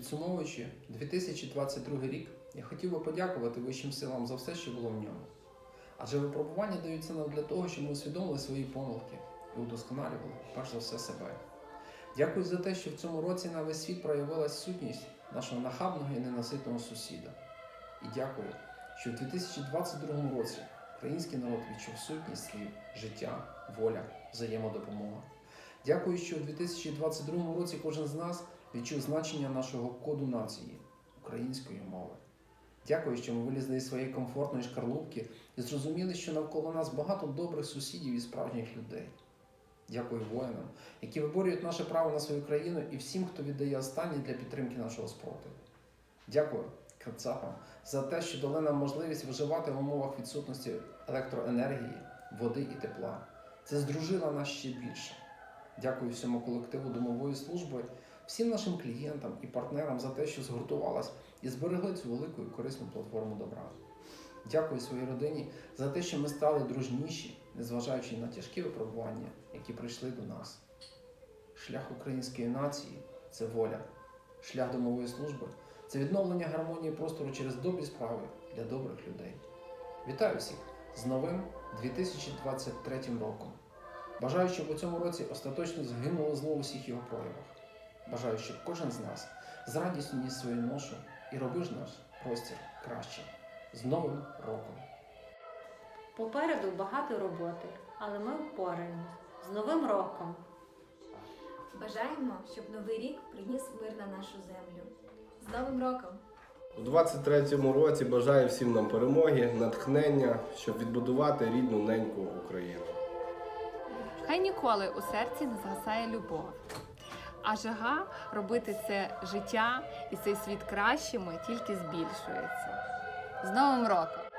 підсумовуючи 2022 рік, я хотів би подякувати вищим силам за все, що було в ньому. Адже випробування даються нам для того, щоб ми усвідомили свої помилки і удосконалювали, перш за все, себе. Дякую за те, що в цьому році на весь світ проявилась сутність нашого нахабного і ненаситного сусіда. І дякую, що в 2022 році український народ відчув сутність слів життя, воля, взаємодопомога. Дякую, що у 2022 році кожен з нас відчув значення нашого коду нації української мови. Дякую, що ми вилізли із своєї комфортної шкарлупки і зрозуміли, що навколо нас багато добрих сусідів і справжніх людей. Дякую воїнам, які виборюють наше право на свою країну і всім, хто віддає останнє для підтримки нашого спротиву. Дякую Кацапам за те, що дали нам можливість виживати в умовах відсутності електроенергії, води і тепла. Це здружило нас ще більше. Дякую всьому колективу домової служби, всім нашим клієнтам і партнерам за те, що згуртувалась і зберегли цю велику і корисну платформу добра. Дякую своїй родині за те, що ми стали дружніші, незважаючи на тяжкі випробування, які прийшли до нас. Шлях української нації це воля. Шлях домової служби це відновлення гармонії простору через добрі справи для добрих людей. Вітаю всіх з новим 2023 роком. Бажаю, щоб у цьому році остаточно згинуло зло у всіх його проявах. Бажаю, щоб кожен з нас з радістю ніс свою ношу і робив наш простір краще. З Новим роком! Попереду багато роботи, але ми впораємось. З Новим роком! Бажаємо, щоб новий рік приніс мир на нашу землю. З Новим роком! У 23-му році бажаю всім нам перемоги, натхнення, щоб відбудувати рідну неньку Україну. Хай ніколи у серці не згасає любов. А жага робити це життя і цей світ кращими тільки збільшується. З Новим роком!